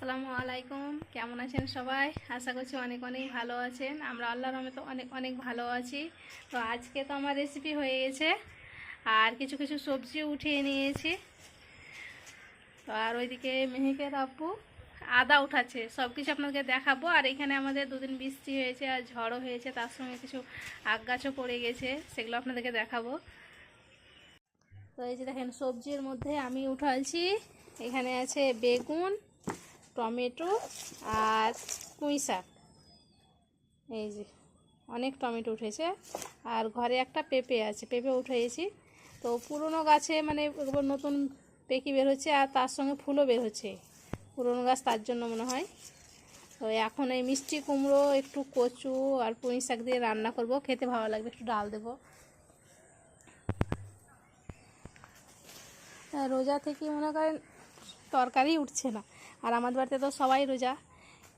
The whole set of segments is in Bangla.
আসসালামু আলাইকুম। কেমন আছেন সবাই? আশা করছি অনেক অনেক ভালো আছেন। আমরা আল্লাহর রহমতে অনেক অনেক ভালো আছি। তো আজকে তো আমার রেসিপি হয়ে গেছে। আর কিছু কিছু সবজি উঠিয়ে নিয়েছি। তো আর ওইদিকে মেহিকের আব্বু আদা উঠাচ্ছে। সব কিছু আপনাকে দেখাবো। আর এখানে আমাদের দুদিন বৃষ্টি হয়েছে আর ঝড়ও হয়েছে। তার সঙ্গে কিছু আগ গাছও পড়ে গেছে। সেগুলো আপনাদেরকে দেখাবো। তো এই যে দেখেন, সবজির মধ্যে আমি উঠালছি। এখানে আছে বেগুন টমেটো আর পুঁই শাক। এই যে, অনেক টমেটো উঠেছে। আর ঘরে একটা পেঁপে আছে, পেঁপে উঠেছি। তো পুরনো গাছে মানে নতুন পেকি বের হচ্ছে আর তার সঙ্গে ফুলও বের হচ্ছে। পুরনো গাছ তার জন্য মনে হয়। তো এখন এই মিষ্টি কুমড়ো, একটু কচু আর পুঁই শাক দিয়ে রান্না করব। খেতে ভালো লাগবে, একটু ডাল দেবো। রোজা থেকে মনে করেন তরকারি উঠছে না। আর আমাদের বাড়িতে তো সবাই রোজা।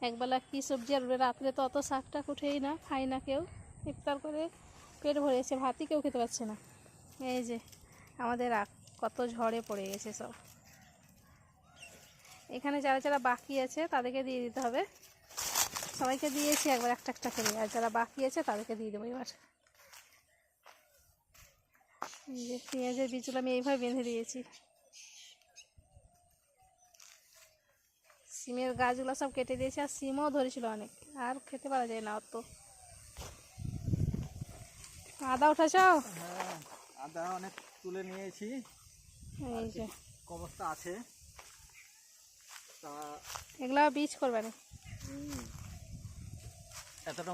একবেলা কী সবজি আর রাত্রে তো অত শাকটা উঠেই না খাই না কেউ। ইফতার করে পেট ভরেছে, ভাতই কেউ খেতে পারছে না। এই যে, আমাদের কত ঝড়ে পড়ে গেছে সব। এখানে যারা যারা বাকি আছে তাদেরকে দিয়ে দিতে হবে। সবাইকে দিয়েছি, একবার একটা একটা করে। আর যারা বাকি আছে তাদেরকে দিয়ে দেবো এবার। পেঁয়াজের বীজগুলো আমি এইভাবে বেঁধে দিয়েছি। সিমের গাছগুলো সব কেটে দিয়েছে আর সিমও ধরেছিল অনেক। আর খেতে পারা যায় না অত। আদা উঠাছ হ্যাঁ আদা অনেক তুলে নিয়েছি। এই যে। অবস্থা আছে। তা এগুলো বীজ করবে না। এতটা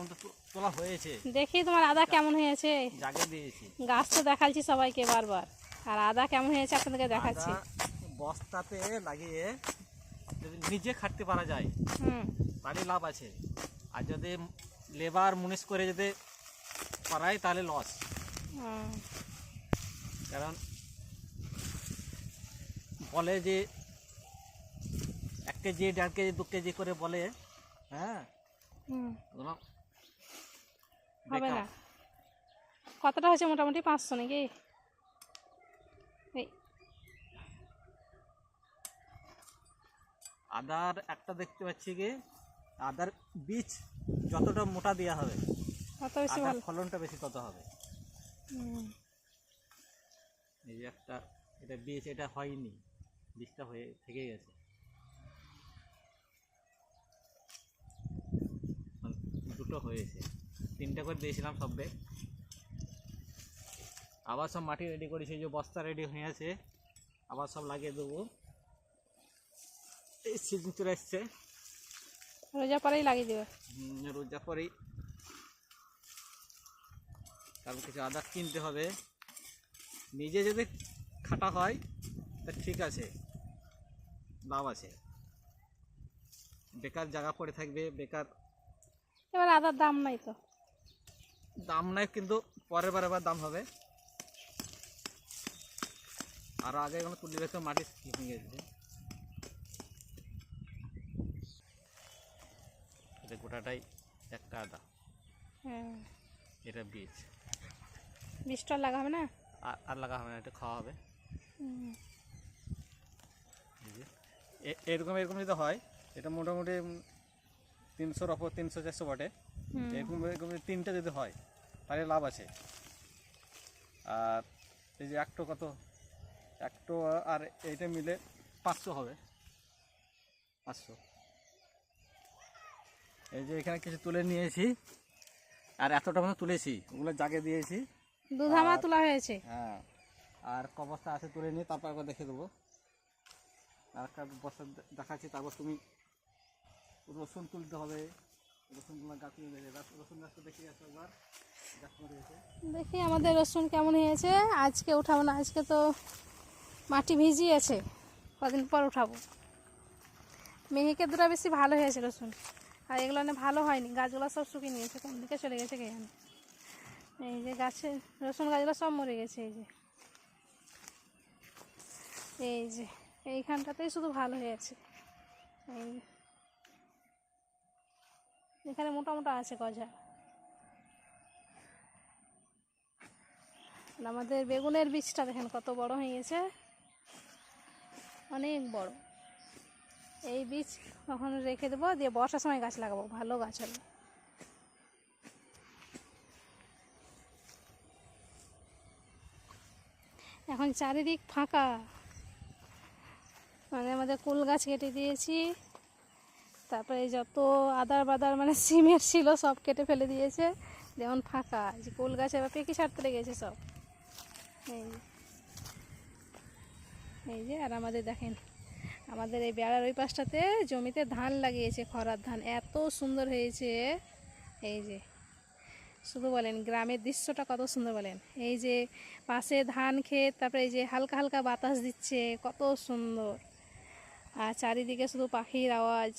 তোলা হয়েছে। দেখি তোমার আদা কেমন হয়েছে। জাগে দিয়েছি। গাছ তো দেখাচ্ছি সবাইকে বারবার। আর আদা কেমন হয়েছে আপনাদেরকে দেখাচ্ছি। বস্তাতে লাগিয়ে যদি নিজে খাটতে পারা যায় হুম। তাহলে লাভ আছে। আর যদি লেবার মুনিশ করে যদি করায় তাহলে লস কারণ বলে যে এক কেজি দেড় কেজি দু কেজি করে বলে হ্যাঁ? হবে না। কতটা হয়েছে মোটামুটি? পাঁচশো নাকি? এই আদার একটা দেখতে পাচ্ছি কি? আদার বীজ যতটা মোটা দেওয়া হবে কত বেশি ভালো। ফলনটা বেশি তত হবে। এই যে একটা এটা বীজ এটা হয়নি বীজটা হয়ে থেকে গেছে। দুটো হয়েছে তিনটা করে দিয়েছিলাম সবে আবার সব মাটি রেডি করেছি যে বস্তা রেডি হয়ে আছে আবার সব লাগিয়ে দেবো। এই সিজন চলে এসছে রোজা পরেই লাগিয়ে দেবে। রোজা পরেই। তারপর কিছু আদা কিনতে হবে। নিজে যদি খাটা হয় তা ঠিক আছে। লাভ আছে। বেকার জায়গা পড়ে থাকবে বেকার এবার আদার দাম নাই তো। দাম নাই কিন্তু পরের বার আবার দাম হবে। আর আগে এগুলো তুলে রেখে মাটি ভেঙে গেছে এটা গোটাটাই একটা আদা। হ্যাঁ। এটা বীজ। বীজটা লাগা হবে না? আর লাগা হবে না এটা খাওয়া হবে। হুম, এই যে। এরকম এরকম যদি হয় এটা মোটামুটি তিনশোর ওপর তিনশো চারশো বটে। এরকম এরকম তিনটে যদি হয় তাহলে লাভ আছে। আর এই যে একটো কত? একটো আর এইটা মিলে পাঁচশো হবে। পাঁচশো। এই যে এখানে কিছু তুলে নিয়েছি। আর এতটা মতো তুলেছি ওগুলো জাগে দিয়েছি। দুধামা তোলা হয়েছে। হ্যাঁ আর ক বস্তা আছে তুলে নিয়ে তারপর একবার দেখে দেবো। আর একটা বস্তা দেখাচ্ছি তারপর তুমি রসুন তুলতে হবে। রসুনগুলো গাছ নিয়ে গেছে গাছ রসুন গাছটা দেখে গেছে একবার। দেখি আমাদের রসুন কেমন হয়েছে। আজকে উঠাবো না আজকে তো মাটি ভিজিয়েছে। কদিন পর উঠাবো। মেহিকে দুটা বেশি ভালো হয়েছে রসুন। আর এগুলো না ভালো হয়নি। গাছগুলো সব শুকিয়ে নিয়েছে, কোন দিকে চলে গেছে কে এই যে গাছে, রসুন গাছগুলো সব মরে গেছে, এই যে। এই যে, এইখানটাতেই শুধু ভালো হয়ে হয়েছে এই এখানে মোটা মোটা আছে গজা। আমাদের বেগুনের বীজটা দেখেন কত বড় হয়ে গেছে। অনেক বড়। এই বীজ কখন রেখে দেবো, দিয়ে বর্ষার সময় গাছ লাগাবো, ভালো গাছ হবে। এখন চারিদিক ফাঁকা। মানে আমাদের কুল গাছ কেটে দিয়েছি, তারপরে যত আদার বাদার মানে সিমের ছিল সব কেটে ফেলে দিয়েছে, যেমন ফাঁকা। যে কুল গাছ এবার পেকে সারতে লেগেছে সব। এই। এই যে, আর আমাদের দেখেন আমাদের এই বেড়ার ওই পাশটাতে জমিতে ধান লাগিয়েছে, খরার ধান। এত সুন্দর হয়েছে। এই যে, শুধু বলেন, গ্রামের দৃশ্যটা কত সুন্দর বলেন। এই যে পাশে ধান খেত তারপরে এই যে হালকা হালকা বাতাস দিচ্ছে, কত সুন্দর। আর চারিদিকে শুধু পাখির আওয়াজ।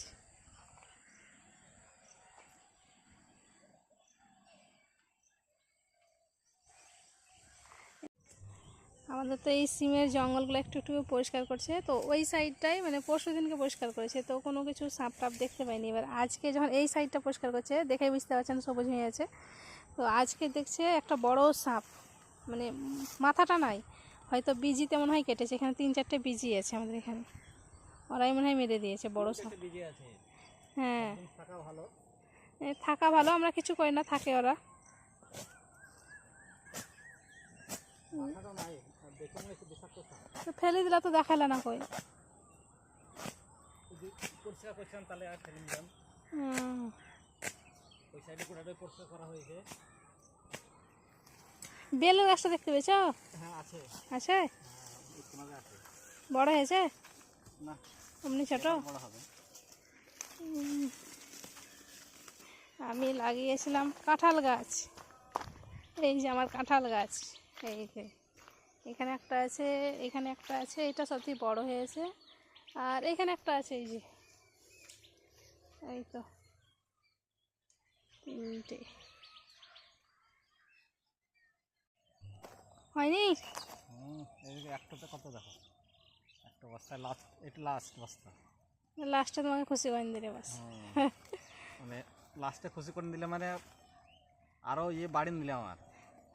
আমাদের তো এই সিমের জঙ্গলগুলো একটু একটু পরিষ্কার করছে। তো ওই সাইডটাই মানে পরশু দিনকে পরিষ্কার করেছে। তো কোনো কিছু সাপ টাপ দেখতে পাইনি। এবার আজকে যখন এই সাইডটা পরিষ্কার করছে দেখে বুঝতে পারছেন সবুজ হয়ে আছে। তো আজকে দেখছে একটা বড় সাপ। মানে মাথাটা নাই। হয়তো বিজি তেমন হয় কেটেছে। এখানে তিন চারটে বিজি আছে আমাদের এখানে। ওরাই মনে হয় মেরে দিয়েছে বড় সাপ। হ্যাঁ। থাকা ভালো। থাকা ভালো। আমরা কিছু করি না থাকে ওরা। ফেলে দিলে তো দেখালে না কই? যদি পরিষ্কার করছিলাম তাহলে আর ফেলে নিলাম। ওই সাইডে গোড়াটাই পরিষ্কার করা হয়েছে। বেলের গাছটা দেখতে পেয়েছ? হ্যাঁ আছে। আছে? হ্যাঁ আছে। বড় হয়েছে? না অমনি ছোট? বড় হবে। আমি লাগিয়েছিলাম কাঁঠাল গাছ। এই যে আমার কাঁঠাল গাছ এই এখানে একটা আছে এখানে একটা আছে এটা সবথেকে বড় হয়েছে। আর এখানে একটা আছে এই যে। এই তো। তিনটে। হয়নি? একটাতে কত দেখো? একটা লাস্ট এটা লাস্ট বস্তা। লাস্টে তোমাকে খুশি করে দিলে বাস। মানে লাস্টে খুশি করে দিলে মানে আরও ইয়ে বাড়ি নিলে আমার।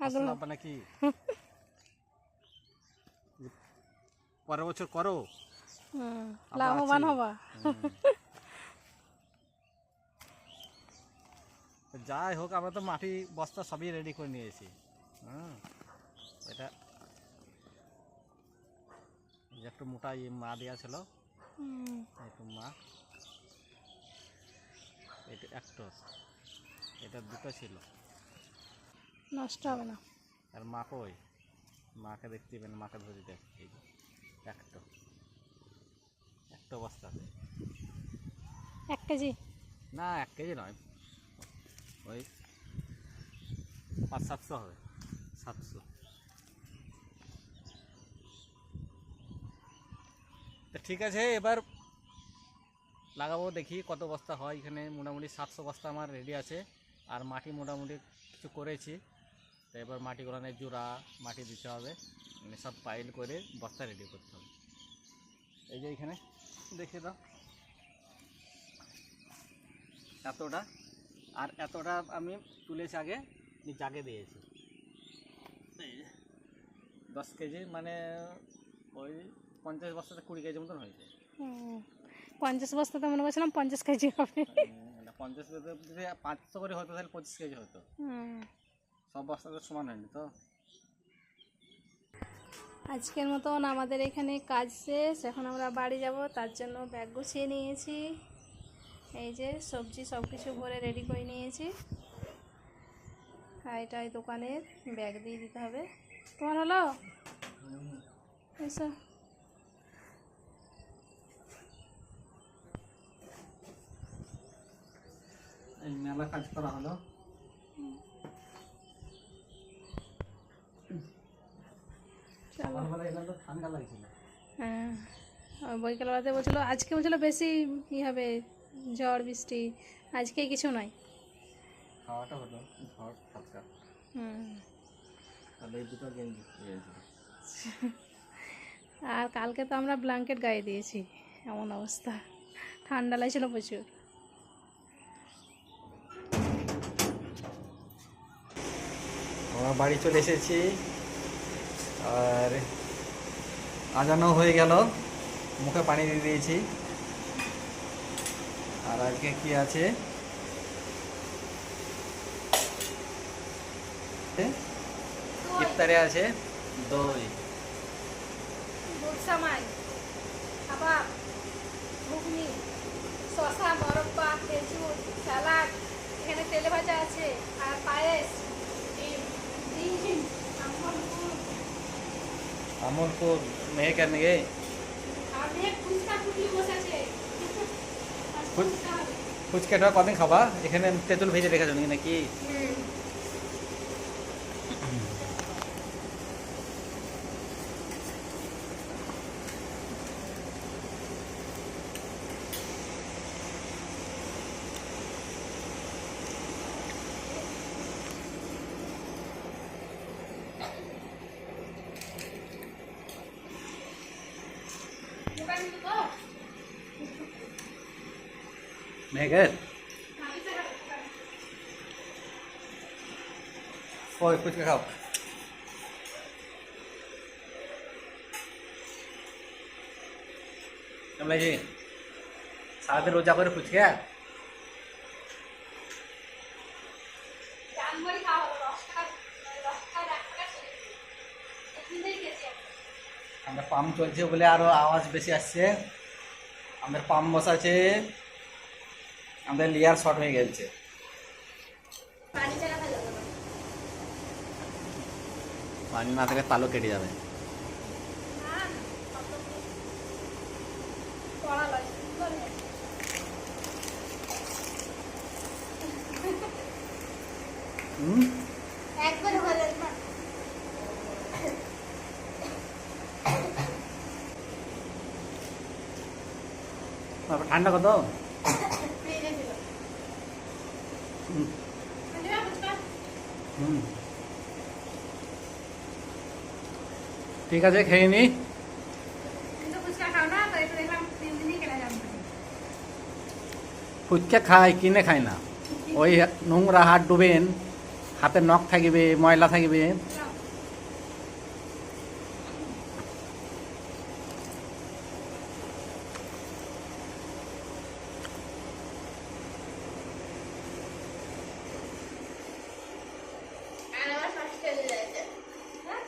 আগ্রহ। আসলে মানে কি যে পরের বছর করো। লাভবান হবা। যাই হোক আমরা তো মাটি বস্তা সবই রেডি করে নিয়েছি। হুম এটা একটু মোটা ইয়ে মা দেওয়া ছিল। হুম। একটু মা। এটা একটা এটা দুটো ছিল। নষ্ট হবে না। আর মা কই? মাকে দেখতে পেন মাকে ধরে দেখ একটা। একটা বস্তা এক কেজি? না এক কেজি নয়। ওই পাঁচ সাতশো হবে। সাতশো। তা ঠিক আছে এবার লাগাবো দেখি কত বস্তা হয়। এখানে মোটামুটি সাতশো বস্তা আমার রেডি আছে। আর মাটি মোটামুটি কিছু করেছি। তো এবার মাটি গোলানের জোড়া মাটি দিতে হবে। মানে সব পাইল করে বস্তা রেডি করতে হবে। এই যে এখানে দেখে দাও। এতটা। আর এতটা আমি তুলেছি আগে জাগে দিয়েছি। দশ কেজি মানে ওই পঞ্চাশ বস্তাতে কুড়ি কেজি মতন হয়েছে। পঞ্চাশ বস্তাতে মনে করছিলাম পঞ্চাশ কেজি হবে। উম, পঞ্চাশ পাঁচশো করে হতো তাহলে পঁচিশ কেজি হতো। সব সমান হয়নি তো? আজকের মতন আমাদের এখানে কাজ শেষ এখন আমরা বাড়ি যাব তার জন্য ব্যাগ গুছিয়ে নিয়েছি। এই যে সবজি সব কিছু ভরে রেডি করে নিয়েছি। আর এটা এই দোকানের ব্যাগ দিয়ে দিতে হবে। তোমার হলো? এসো। এই মেলা কাজ করা হলো চলো সকালবেলা এলাম তো ঠান্ডা লাগছিল হ্যাঁ বৈকালবেলাতে বলছিল আজকে বলছিল বেশি ই হবে ঝড় বৃষ্টি আজকে কিছু নয়। খাওয়াটা হলো ঝড় হালকা। হুম। দুটো গেঞ্জি আর কালকে তো আমরা ব্ল্যাঙ্কেট গায়ে দিয়েছি এমন অবস্থা। ঠান্ডা লাগছিল প্রচুর। বাড়ি চলে এসেছি। আর আজানো হয়ে গেল। মুখে পানি দিয়ে দিয়েছি। আর আজকে কি আছে? ইফতারে আছে দই। সামাই কাবাব, ঘুগনি শশা মরব্বা, খেজুর, স্যালাড, এখানে তেলে ভাজা আছে, আর পায়েস, ডিম ডিম আমল को ফুচ- ফুচকা হবে। ফুচকাটা কদিন খাবা এখানে তেঁতুল ভেজে রেখেছো নাকি নাকি হুম। দোকান তো মেঘের আমি তো দোকান ওই ফুচকা খাও কেমন লাগছে সারাদিন রোজা করে ফুচকা জানমারি খাওয়া হলো আমাদের পাম্প চলছে বলে আরও আওয়াজ বেশি আসছে। আমাদের পাম্প বসাছে আমাদের লেয়ার শর্ট হয়ে গেছে। পানি না। থাকে তালু কেটে যাবে না, না, অত কড়া লয়, সুন্দর হয়েছে। হুম একবারে ভালো না। তারপর ঠান্ডা কত? ঠিক আছে, খেয়ে না। ফুচকা খায় কিনে খায় না? ওই নোংরা হাত ডুবেন হাতে নখ থাকিবে, ময়লা থাকিবে নাও। আর আমার পাঁচটা দিয়ে আছে। হ্যাঁ?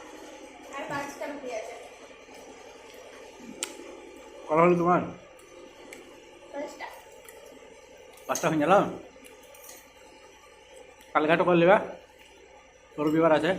আর পাঁচটা বাকি আছে। কত হলো তোমার পাঁচটা। হয়ে গেল? কালকাটা করে নেবা বিবার আছে?